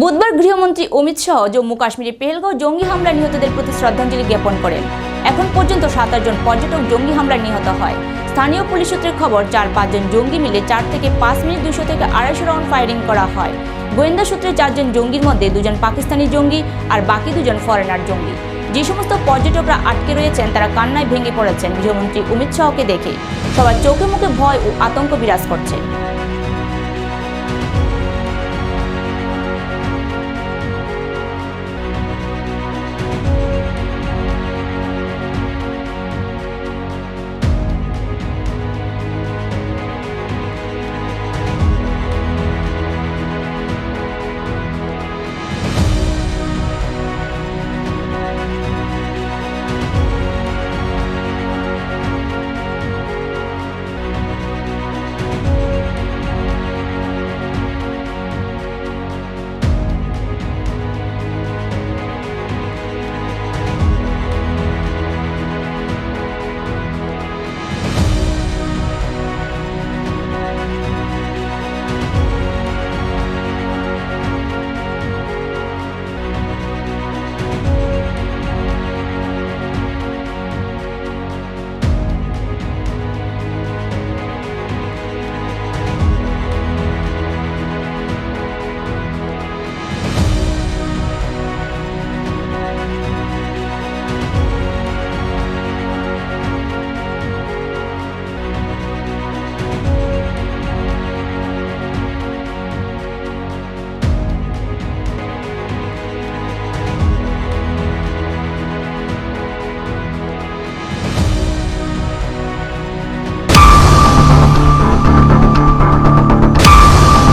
বুধবার গৃহমন্ত্রী অমিত শাহ জম্মু কাশ্মীরে পেহেলগাঁও জঙ্গি হামলা নিহতদের প্রতি শ্রদ্ধাঞ্জলি জ্ঞাপন করেন। এখন পর্যন্ত সাতাশ জন পর্যটক জঙ্গি হামলায় নিহত হয়। স্থানীয় পুলিশ সূত্রের খবর, চার পাঁচজন জঙ্গি মিলে চার থেকে পাঁচ মিনিট দুশো থেকে আড়াইশো রাউন্ড ফায়ারিং করা হয়। গোয়েন্দা সূত্রে চারজন জঙ্গির মধ্যে দুজন পাকিস্তানি জঙ্গি আর বাকি দুজন ফরেনার জঙ্গি। যে সমস্ত পর্যটকরা আটকে রয়েছেন, তারা কান্নায় ভেঙে পড়েছেন, গৃহমন্ত্রী অমিত শাহকে দেখে। সবার চোখে মুখে ভয় ও আতঙ্ক বিরাজ করছে।